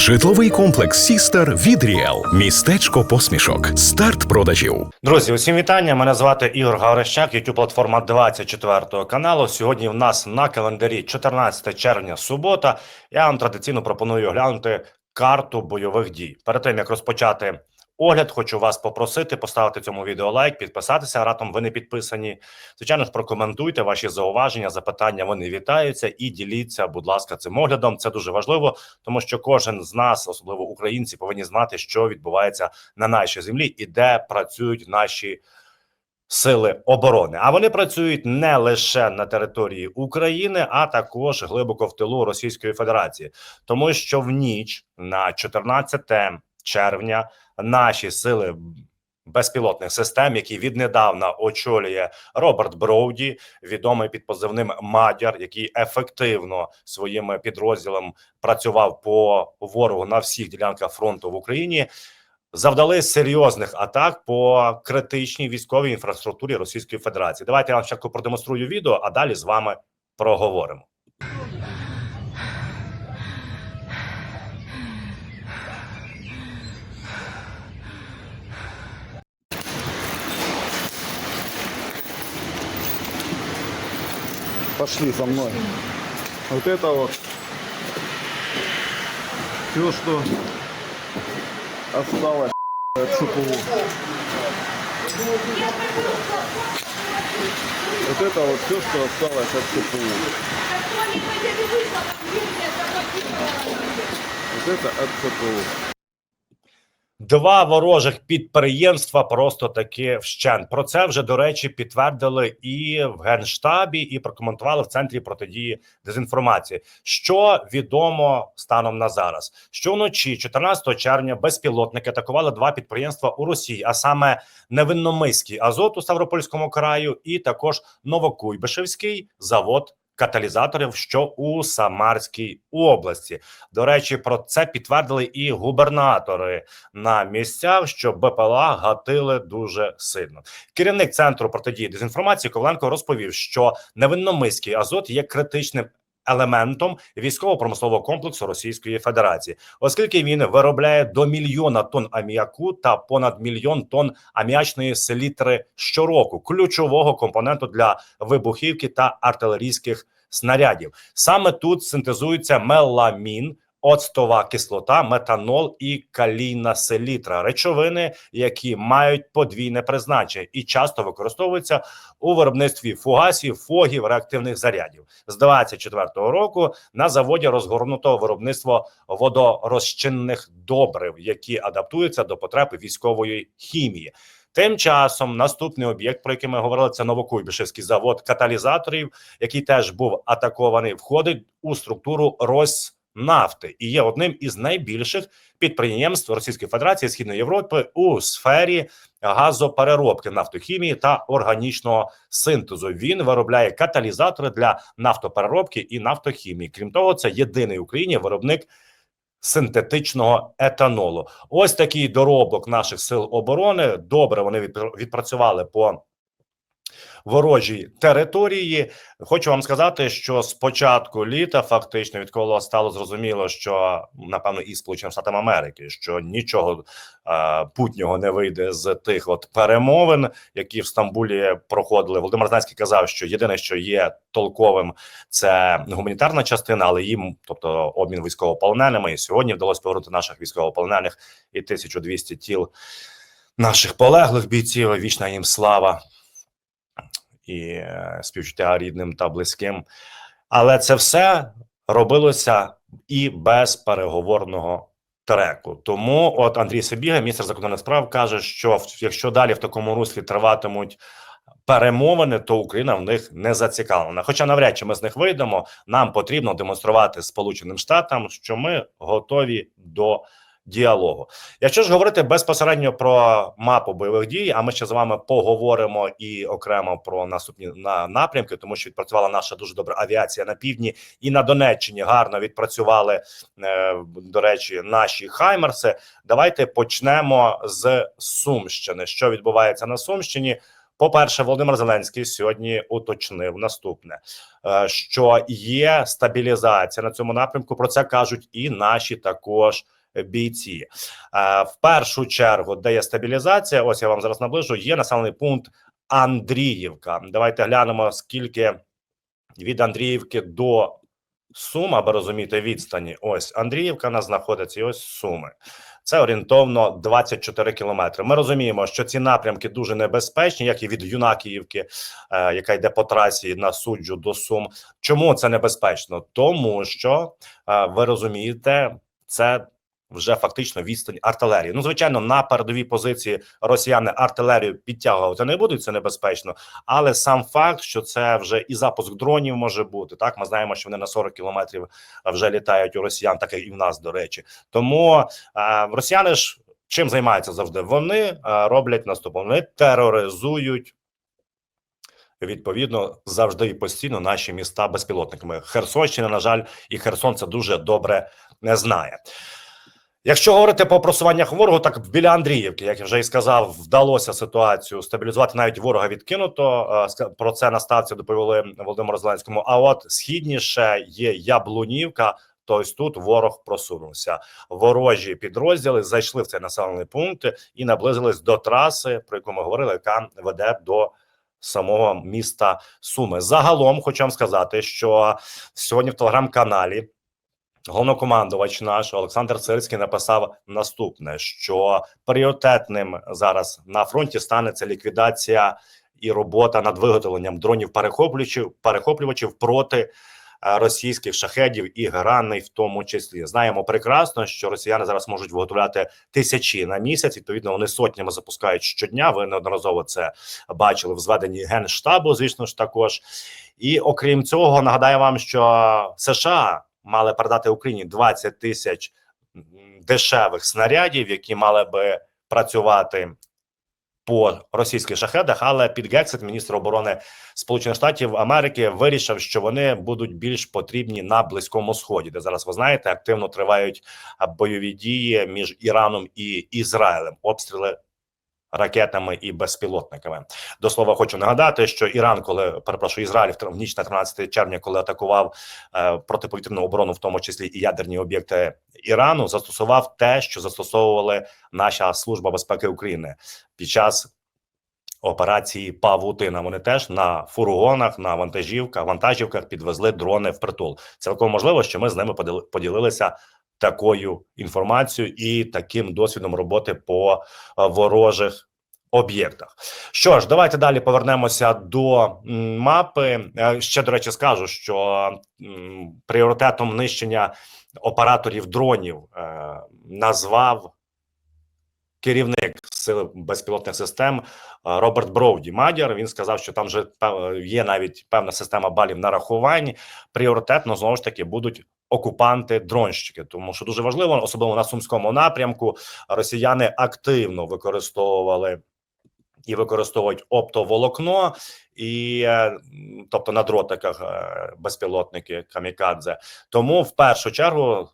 Житловий комплекс Сістер від Ріел. Містечко посмішок. Старт продажів. Друзі, усім вітання. Мене звати Ігор Гаврищак, youtube платформа 24 каналу. Сьогодні в нас на календарі 14 червня, субота. Я вам традиційно пропоную оглянути карту бойових дій. Перед тим як розпочати огляд, хочу вас попросити поставити цьому відео лайк, підписатися. Раптом ви не підписані. Звичайно ж, прокоментуйте ваші зауваження, запитання. Вони вітаються і діліться, будь ласка, цим оглядом. Це дуже важливо, тому що кожен з нас, особливо українці, повинні знати, що відбувається на нашій землі і де працюють наші. Сили оборони, а вони працюють не лише на території України, а також глибоко в тилу Російської Федерації, тому що в ніч на 14 червня наші сили безпілотних систем, які віднедавна очолює Роберт Броуді, відомий під позивним Мадяр, який ефективно своїм підрозділом працював по ворогу на всіх ділянках фронту в Україні. Завдали серйозних атак по критичній військовій інфраструктурі Російської Федерації. Давайте я вам спочатку продемонструю відео, а далі з вами проговоримо. Пошли со мной. Вот это вот все, что осталось от СПУ. Вот это вот все, что осталось от СПУ. Вот это от СПУ. Два ворожих підприємства просто таки вщент. Про це вже до речі підтвердили і в генштабі, і прокоментували в центрі протидії дезінформації. Що відомо станом на зараз? Що вночі, 14 червня, безпілотники атакували два підприємства у Росії, а саме Невинномиський Азот у Ставропольському краю, і також Новокуйбишевський завод. Каталізаторів, що у Самарській області, до речі, про це підтвердили і губернатори на місцях, що БПЛА гатили дуже сильно. Керівник центру протидії дезінформації Ковленко розповів, що невинномиський азот є критичним. Елементом військово-промислового комплексу Російської Федерації, оскільки він виробляє до мільйона тонн аміаку та понад мільйон тонн аміачної селітри щороку, ключового компоненту для вибухівки та артилерійських снарядів. Саме тут синтезується меламін, оцтова кислота, метанол і калійна селітра речовини, які мають подвійне призначення і часто використовуються у виробництві фугасів, фогів, реактивних зарядів. З 24-го року на заводі розгорнуто виробництво водорозчинних добрив, які адаптуються до потреб військової хімії. Тим часом наступний об'єкт, про який ми говорили, це Новокуйбишевський завод каталізаторів, який теж був атакований, входить у структуру Роснафти і є одним із найбільших підприємств Російської Федерації Східної Європи у сфері газопереробки, нафтохімії та органічного синтезу. Він виробляє каталізатори для нафтопереробки і нафтохімії. Крім того, це єдиний в Україні виробник синтетичного етанолу. Ось такий доробок наших сил оборони. Добре, вони відпрацювали по ворожій території. Хочу вам сказати, що з початку літа, фактично, відколи стало зрозуміло, що напевно і Сполученим Штатам Америки, що нічого е, путнього не вийде з тих от перемовин, які в Стамбулі проходили. Володимир Зеленський казав, що єдине, що є толковим, це гуманітарна частина, але їм, тобто обмін військовополоненими, і сьогодні вдалося повернути наших військовополонених і 1200 тіл наших полеглих бійців. Вічна їм слава і е, співчуття рідним та близьким. Але це все робилося і без переговорного треку. Тому, от Андрій Собіга, міністр закордонних справ, каже, що якщо далі в такому руслі триватимуть перемовини, то Україна в них не зацікавлена. Хоча навряд чи ми з них вийдемо, нам потрібно демонструвати Сполученим Штатам, що ми готові до діалогу. Якщо ж говорити безпосередньо про мапу бойових дій, а ми ще з вами поговоримо і окремо про наступні на напрямки, тому що відпрацювала наша дуже добра авіація на півдні і на Донеччині гарно відпрацювали е, до речі наші хаймерси. Давайте почнемо з Сумщини. Що відбувається на Сумщині? по-перше, Володимир Зеленський сьогодні уточнив наступне: е, що є стабілізація на цьому напрямку. Про це кажуть і наші також бійці. В першу чергу, де є стабілізація, ось я вам зараз наближу. Є населений пункт Андріївка. Давайте глянемо скільки від Андріївки до Сум, аби розуміти відстані. Ось Андріївка у нас знаходиться, і ось Суми. Це орієнтовно 24 кілометри. Ми розуміємо, що ці напрямки дуже небезпечні, як і від Юнакіївки, е, яка йде по трасі на суджу до Сум. Чому це небезпечно? Тому що е, ви розумієте, це вже фактично відстань артилерії. Ну, звичайно, на передовій позиції росіяни артилерію підтягувати не будуть. Це небезпечно, але сам факт, що це вже і запуск дронів може бути. Так, ми знаємо, що вони на 40 кілометрів вже літають у росіян, так і в нас, до речі. Тому е, росіяни ж чим займаються завжди? Вони е, роблять наступне. Вони тероризують. Відповідно, завжди і постійно наші міста безпілотниками. Херсонщина, на жаль, і Херсон це дуже добре не знає. Якщо говорити по просуваннях ворогу, так біля Андріївки, як я вже і сказав, вдалося ситуацію стабілізувати. Навіть ворога відкинуто. Е, Про це на ставці доповіли Володимиру Зеленському. А от східніше є Яблунівка. Тобто тут ворог просунувся. Ворожі підрозділи зайшли в цей населений пункт і наблизились до траси, про яку ми говорили, яка веде до самого міста Суми. Загалом хочу вам сказати, що сьогодні в телеграм-каналі головнокомандувач наш Олександр Сирський написав наступне: що пріоритетним зараз на фронті станеться ліквідація і робота над виготовленням дронів перехоплювачів перехоплювачів проти. е, Російських шахедів і граней в тому числі знаємо прекрасно, що росіяни зараз можуть виготовляти тисячі на місяць. Відповідно, вони сотнями запускають щодня. Ви неодноразово це бачили в зведенні генштабу. Звісно ж, також і окрім цього, нагадаю вам, що США мали передати Україні 20 тисяч дешевих снарядів, які мали би працювати по російських шахедах. Але під Гексит міністр оборони Сполучених Штатів Америки вирішив, що вони будуть більш потрібні на близькому сході, де зараз ви знаєте, активно тривають бойові дії між Іраном і Ізраїлем. Обстріли ракетами і безпілотниками. До слова, хочу нагадати, що Іран, коли перепрошую, Ізраїль в ніч на 13 червня, коли атакував е, протиповітряну оборону, в тому числі і ядерні об'єкти Ірану, застосував те, що застосовували наша служба безпеки України під час. Операції Павутина вони теж на фургонах, на вантажівках, вантажівках підвезли дрони в притул. Цілком можливо, що ми з ними поділи- поділилися такою інформацією і таким досвідом роботи по е, ворожих об'єктах. Що ж, давайте далі повернемося до мапи. Е, Ще до речі, скажу, що пріоритетом нищення операторів дронів е, назвав керівник сил безпілотних систем Роберт Броуді Мадяр. Він сказав, що там вже є навіть певна система балів нарахувань. Пріоритетно знову ж таки будуть окупанти дронщики, тому що дуже важливо, особливо на сумському напрямку. Росіяни активно використовували і використовують оптоволокно, і е, тобто на дротиках е, безпілотники камікадзе. Тому в першу чергу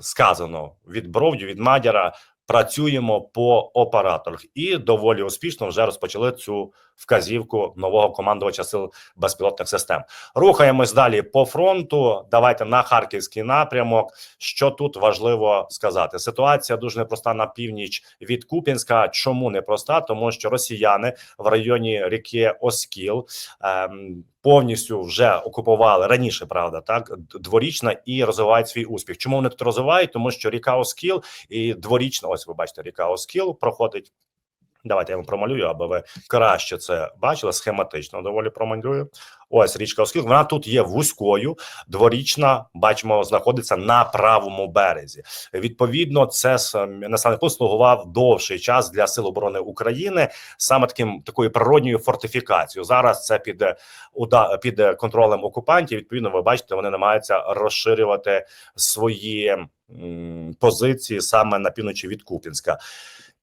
сказано від Бровдю, від Мадяра. Працюємо по операторах і доволі успішно вже розпочали цю вказівку нового командувача сил безпілотних систем. Рухаємось далі по фронту. Давайте на харківський напрямок. Що тут важливо сказати? Ситуація дуже непроста на північ від Куп'янська. Чому непроста? Тому що росіяни в районі ріки Оскіл ем, повністю вже окупували раніше, правда, так дворічна і розвивають свій успіх. Чому вони тут розвивають? Тому що ріка Оскіл і дворічна, ось ви бачите, ріка Оскіл проходить. Давайте я вам промалюю, аби ви краще це бачили схематично. Доволі промалюю. Ось річка Оскіл. Вона тут є вузькою. Дворічна, бачимо, знаходиться на правому березі. Відповідно, це населений пункт слугував довший час для сил оборони України, саме таким такою природньою фортифікацією. Зараз це під уда під контролем окупантів. Відповідно, ви бачите, вони намагаються розширювати свої м, позиції саме на півночі від Купінська.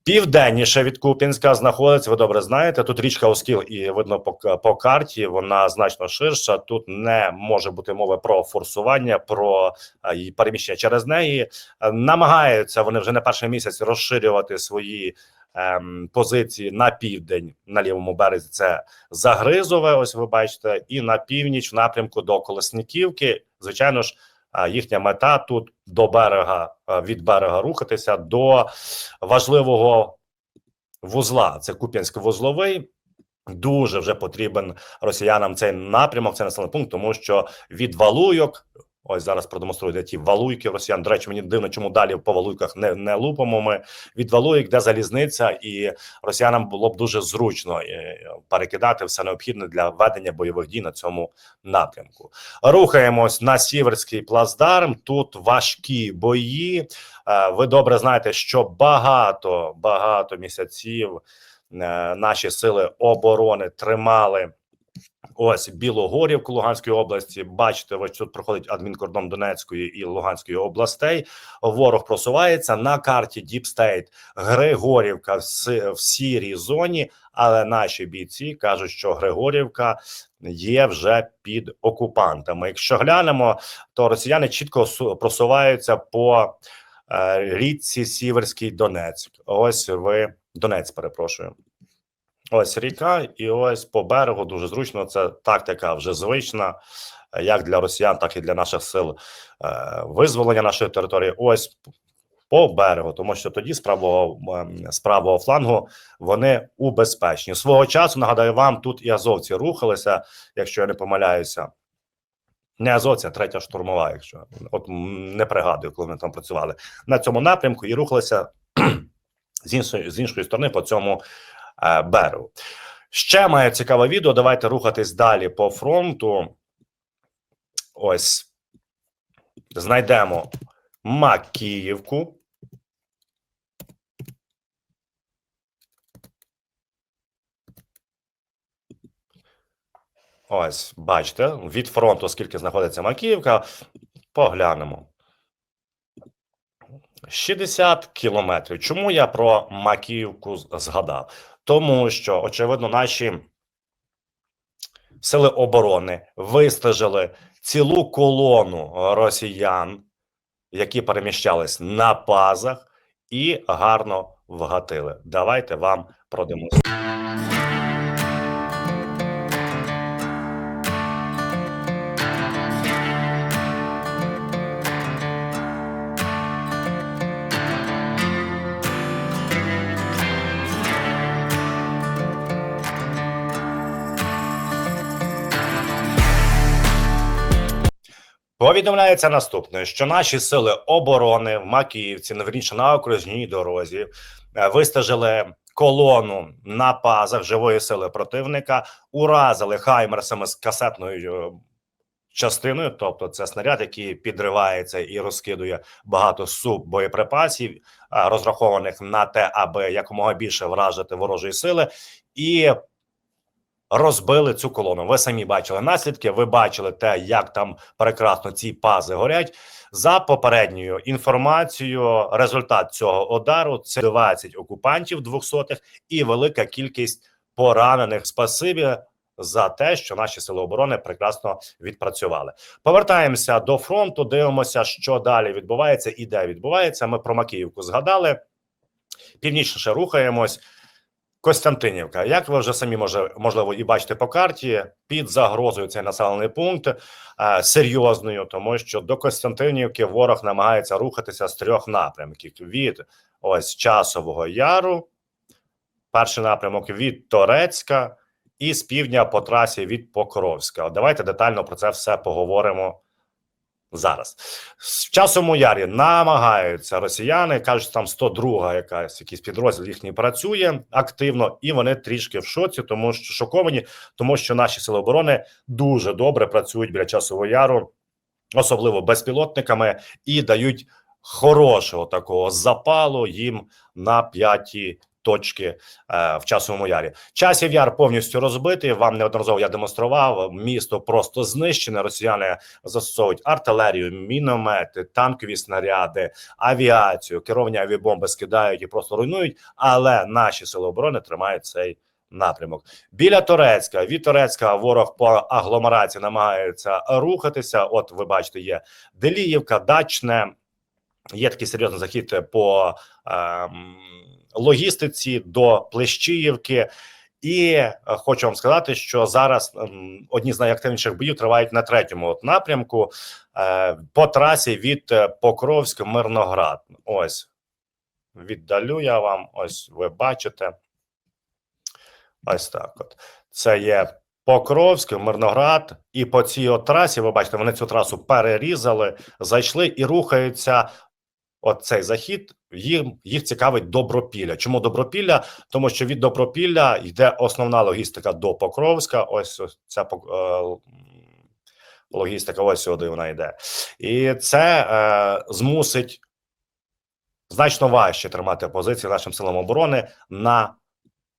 Південніше від Куп'янська знаходиться, ви добре знаєте. Тут річка Оскіл, і видно по, по карті. Вона значно ширша. Тут не може бути мови про форсування, про її переміщення через неї. Е, Намагаються вони вже не перший місяць розширювати свої ем, позиції на південь на лівому березі. Це Загризове. Ось ви бачите, і на північ в напрямку до Колесниківки. Звичайно ж. Їхня мета тут до берега від берега рухатися до важливого вузла. Це Куп'янський вузловий. Дуже вже потрібен росіянам цей напрямок, цей населений пункт, тому що від Валуйок. Ось зараз продемонструю де ті валуйки росіян. До речі, мені дивно, чому далі по валуйках не, не лупимо. Ми від валуйок, де залізниця, і росіянам було б дуже зручно е, перекидати все необхідне для ведення бойових дій на цьому напрямку. Рухаємось на сіверський плацдарм. Тут важкі бої. Е, Ви добре знаєте, що багато багато місяців е, наші сили оборони тримали. Ось Білогорівку Луганської області. Бачите, ось тут проходить адмінкордон Донецької і Луганської областей. Ворог просувається на карті State Григорівка в, сірій зоні, але наші бійці кажуть, що Григорівка є вже під окупантами. Якщо глянемо, то росіяни чітко су- просуваються по е, річці Сіверський Донецьк. Ось ви Донець, перепрошую. Ось ріка, і ось по берегу дуже зручно. Це тактика вже звична, як для росіян, так і для наших сил е, визволення нашої території. Ось по берегу, тому що тоді з правого, ем, з правого флангу вони убезпечні. Свого часу нагадаю вам, тут і азовці рухалися, якщо я не помиляюся. Не азовці, а третя штурмова, якщо от не пригадую, коли вони там працювали на цьому напрямку і рухалися з іншої з іншої сторони по цьому е, берегу. Ще має цікаве відео. Давайте рухатись далі по фронту. Ось знайдемо Макіївку. Ось, бачите, від фронту, скільки знаходиться Макіївка, поглянемо. 60 кілометрів. Чому я про Макіївку згадав? Тому що, очевидно, наші сили оборони вистежили цілу колону росіян, які переміщались на пазах, і гарно вгатили. Давайте вам продемонструю. Повідомляється наступне, що наші сили оборони в Макіївці, верніше на окружній дорозі, е, вистежили колону на пазах живої сили противника, уразили хаймерсами з касетною е, частиною, тобто це снаряд, який підривається і розкидує багато суббоєприпасів, е, розрахованих на те, аби якомога більше вражити ворожої сили, і розбили цю колону. Ви самі бачили наслідки. Ви бачили те, як там прекрасно ці пази горять. За попередньою інформацією, результат цього удару це 20 окупантів двохсотих і велика кількість поранених. Спасибі за те, що наші сили оборони прекрасно відпрацювали. Повертаємося до фронту. Дивимося, що далі відбувається і де відбувається. Ми про Макіївку згадали. Північніше рухаємось. Костянтинівка, як ви вже самі може можливо і бачите по карті, під загрозою цей населений пункт е, серйозною, тому що до Костянтинівки ворог намагається рухатися з трьох напрямків: від ось часового яру, перший напрямок від Торецька, і з півдня по трасі від Покровська. Давайте детально про це все поговоримо зараз. В часовому ярі намагаються росіяни, кажуть, там 102 якась якийсь підрозділ їхній працює активно, і вони трішки в шоці, тому що шоковані, тому що наші сили оборони дуже добре працюють біля часового яру, особливо безпілотниками, і дають хорошого такого запалу їм на п'ятій точки е, в часовому ярі. Часів яр повністю розбитий. Вам неодноразово я демонстрував. Місто просто знищене. Росіяни застосовують артилерію, міномети, танкові снаряди, авіацію, керовані авіабомби скидають і просто руйнують. Але наші сили оборони тримають цей напрямок. Біля Торецька від Торецька ворог по агломерації намагається рухатися. От ви бачите, є Деліївка, Дачне. Є такий серйозний захід по ем, логістиці до Плещіївки. І е, хочу вам сказати, що зараз ем, одні з найактивніших боїв тривають на третьому от напрямку е, по трасі від е, Покровськ Мирноград. Ось віддалю я вам. Ось ви бачите. Ось так. От це є Покровськ, Мирноград, і по цій от трасі, ви бачите, вони цю трасу перерізали, зайшли і рухаються. От цей захід їм їх цікавить Добропілля. Чому Добропілля? Тому що від Добропілля йде основна логістика до Покровська. Ось, ось ця е, логістика, ось сюди вона йде, і це е, змусить значно важче тримати позиції нашим силам оборони на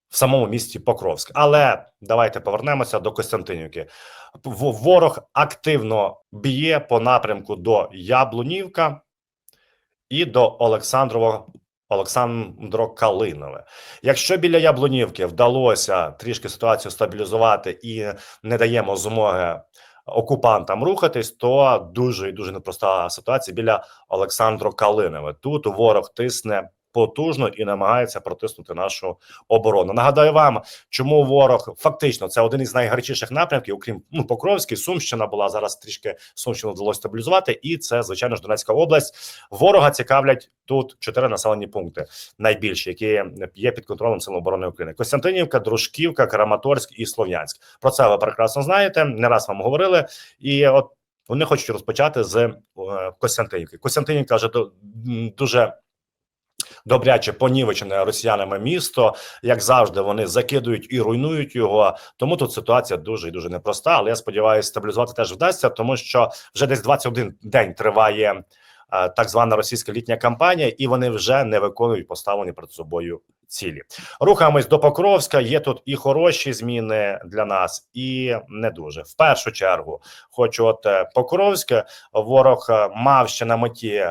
в самому місті Покровськ. Але давайте повернемося до Костянтинівки. Ворог активно б'є по напрямку до Яблунівка і до Олександрова. Олександро Калинове. Якщо біля Яблунівки вдалося трішки ситуацію стабілізувати і не даємо змоги окупантам рухатись, то дуже і дуже непроста ситуація біля Олександро Калинове. Тут ворог тисне потужно і намагається протиснути нашу оборону. Нагадаю вам, чому ворог фактично це один із найгарячіших напрямків, окрім ну Покровський, Сумщина була зараз трішки Сумщину вдалося стабілізувати, і це звичайно ж Донецька область. Ворога цікавлять тут чотири населені пункти, найбільші, які є під контролем Сил оборони України: Костянтинівка, Дружківка, Краматорськ і Слов'янськ. Про це ви прекрасно знаєте. Не раз вам говорили, і от вони хочуть розпочати з е, Костянтинівки. Костянтинівка вже дуже добряче понівечене росіянами місто. Як завжди, вони закидують і руйнують його. Тому тут ситуація дуже і дуже непроста. Але я сподіваюся, стабілізувати теж вдасться, тому що вже десь 21 день триває е, так звана російська літня кампанія, і вони вже не виконують поставлені перед собою цілі. Рухаємось до Покровська. Є тут і хороші зміни для нас, і не дуже. В першу чергу, хочу от е, Покровське ворог е, мав ще на меті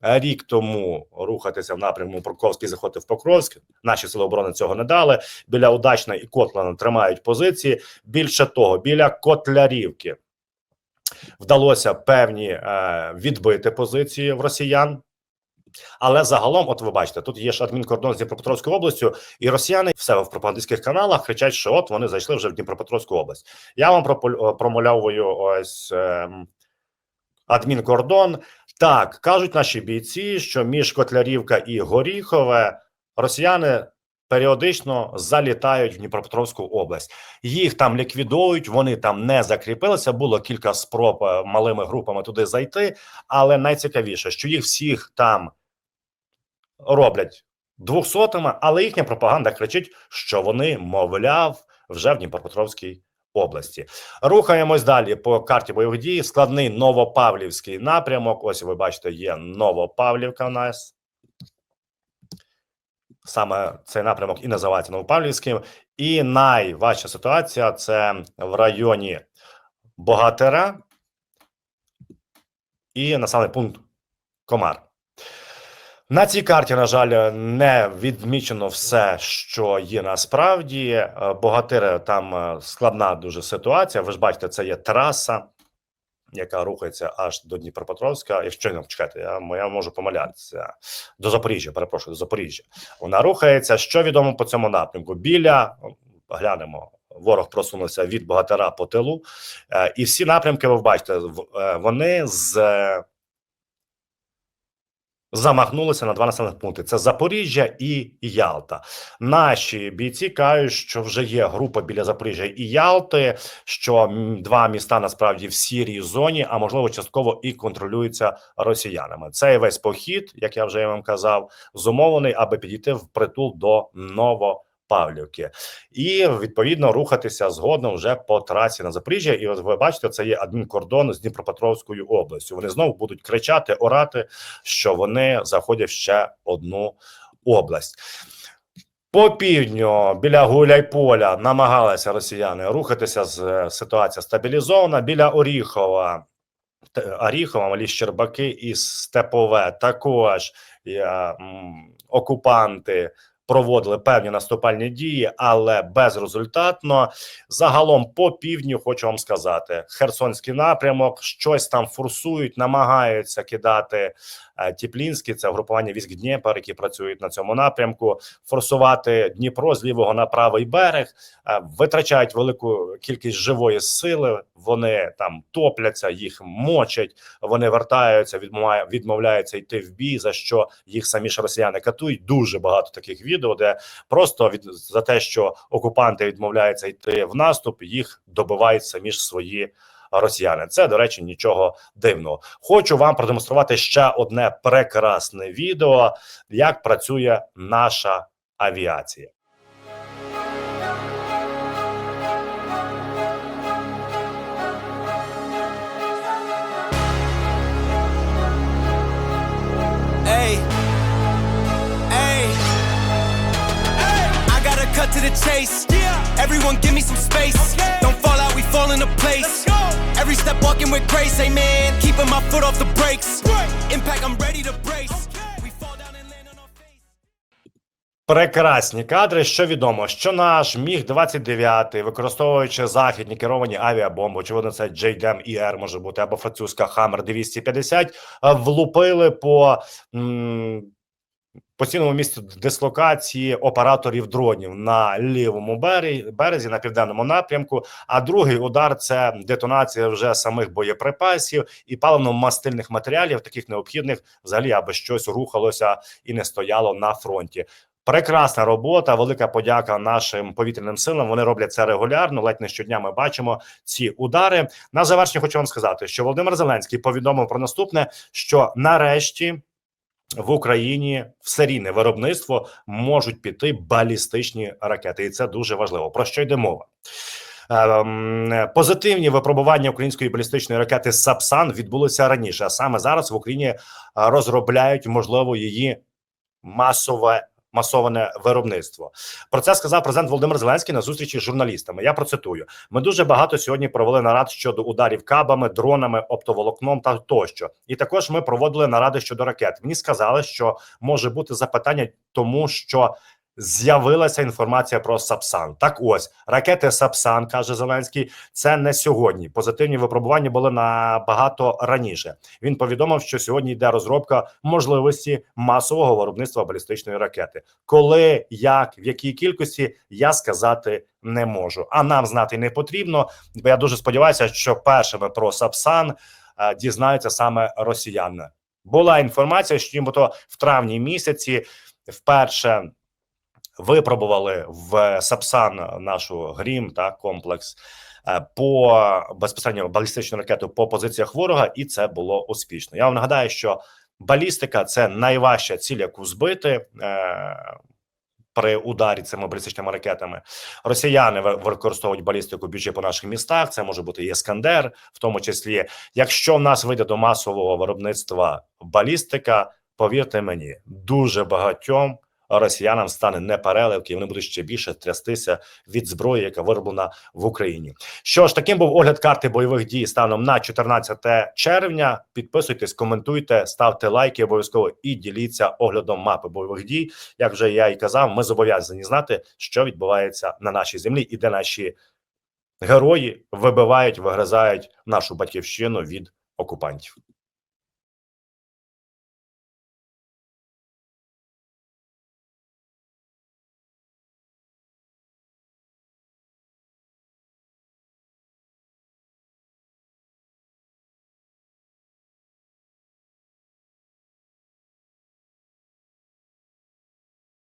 рік тому рухатися в напрямку Покровський заходити в Покровськ. Наші сили оборони цього не дали. Біля Удачна і Котлана тримають позиції. Більше того, біля Котлярівки вдалося певні е, відбити позиції в росіян. Але загалом, от ви бачите, тут є ж адмінкордон з Дніпропетровською областю, і росіяни в себе в пропагандистських каналах кричать, що от вони зайшли вже в Дніпропетровську область. Я вам промальовую ось ем, адмінкордон. Так кажуть наші бійці, що між Котлярівка і Горіхове росіяни періодично залітають в Дніпропетровську область. Їх там ліквідують, вони там не закріпилися. Було кілька спроб е, малими групами туди зайти, але найцікавіше, що їх всіх там роблять двохсотими, але їхня пропаганда кричить, що вони, мовляв, вже в Дніпропетровській області. Рухаємось далі по карті бойових дій. Складний Новопавлівський напрямок. Ось ви бачите, є Новопавлівка у нас. Саме цей напрямок і називається Новопавлівським. І найважча ситуація це в районі Богатира і населений пункт Комар. На цій карті, на жаль, не відмічено все, що є насправді. Е, Богатири там е, складна дуже ситуація. Ви ж бачите, це є траса, яка рухається аж до Дніпропетровська. Якщо не чекайте, я, я можу помилятися до Запоріжжя. Перепрошую, до Запоріжжя. Вона рухається. Що відомо по цьому напрямку? Біля глянемо. Ворог просунувся від Богатира по тилу, Е, і всі напрямки, ви бачите, вони з замахнулися на два населених пункти: це Запоріжжя і Ялта. Наші бійці кажуть, що вже є група біля Запоріжжя і Ялти, що два міста насправді в сірій зоні, а можливо, частково і контролюються росіянами. Цей весь похід, як я вже вам казав, зумовлений, аби підійти в притул до Новопавлівки. І відповідно рухатися згодом вже по трасі на Запоріжжя. І от ви бачите, це є адмінкордон з Дніпропетровською областю. Вони знову будуть кричати, орати, що вони заходять в ще одну область. По півдню біля Гуляйполя намагалися росіяни рухатися з е, ситуація стабілізована. Біля Оріхова, Оріхова, Малі Щербаки і Степове також окупанти проводили певні наступальні дії, але безрезультатно. Загалом по півдню хочу вам сказати: Херсонський напрямок, щось там форсують, намагаються кидати е, Тіплінський, це групування військ Дніпр, які працюють на цьому напрямку, форсувати Дніпро з лівого на правий берег, е, витрачають велику кількість живої сили. Вони там топляться, їх мочать, вони вертаються, відмовляються йти в бій. За що їх самі ж росіяни катують. Дуже багато таких відео, де просто від за те, що окупанти відмовляються йти в наступ, їх добивають самі ж свої. Росіяни, це до речі, нічого дивного. Хочу вам продемонструвати ще одне прекрасне відео, як працює наша авіація. Chase. Yeah. Everyone give me some space. Okay. Don't fall out, we fall into place. Every step walking with grace, amen. Keeping my foot off the brakes. Impact, I'm ready to brace. We fall down and land on our face. Прекрасні кадри. Що відомо, що наш міг 29 використовуючи західні керовані авіабомби, очевидно, це JDM ER може бути або французька Hammer 250, е, влупили по м, постійному місцю дислокації операторів дронів на лівому березі на південному напрямку. А другий удар це детонація вже самих боєприпасів і паливно-мастильних матеріалів, таких необхідних взагалі, аби щось рухалося і не стояло на фронті. Прекрасна робота, велика подяка нашим повітряним силам. Вони роблять це регулярно. Ледь не щодня ми бачимо ці удари. На завершення хочу вам сказати, що Володимир Зеленський повідомив про наступне: що нарешті в Україні в серійне виробництво можуть піти балістичні ракети, і це дуже важливо. Про що йде мова? Ем, Позитивні випробування української балістичної ракети Сапсан відбулися раніше. А саме зараз в Україні розробляють можливо її масове масоване виробництво. Про це сказав президент Володимир Зеленський на зустрічі з журналістами. Я процитую: ми дуже багато сьогодні провели нарад щодо ударів кабами, дронами, оптоволокном та тощо. І також ми проводили наради щодо ракет. Мені сказали, що може бути запитання, тому що. З'явилася інформація про Сапсан. Так, ось ракети Сапсан каже Зеленський. Це не сьогодні. Позитивні випробування були набагато раніше. Він повідомив, що сьогодні йде розробка можливості масового виробництва балістичної ракети. Коли, як, в якій кількості я сказати не можу. А нам знати не потрібно. Бо я дуже сподіваюся, що першими про Сапсан е, дізнаються саме росіяни. Була інформація, що нібито в травні місяці вперше випробували в Сапсан нашу грім та комплекс е, по безпосередньо балістичну ракету по позиціях ворога, і це було успішно. Я вам нагадаю, що балістика це найважча ціль, яку збити. Е, при ударі цими балістичними ракетами росіяни ви- використовують балістику більше по наших містах. Це може бути і Ескандер, в тому числі. Якщо в нас вийде до масового виробництва балістика, повірте мені, дуже багатьом росіянам стане непереливки, і вони будуть ще більше трястися від зброї, яка вироблена в Україні. Що ж, таким був огляд карти бойових дій станом на 14 червня. Підписуйтесь, коментуйте, ставте лайки обов'язково і діліться оглядом мапи бойових дій. Як вже я і казав, ми зобов'язані знати, що відбувається на нашій землі, і де наші герої вибивають, вигризають нашу батьківщину від окупантів.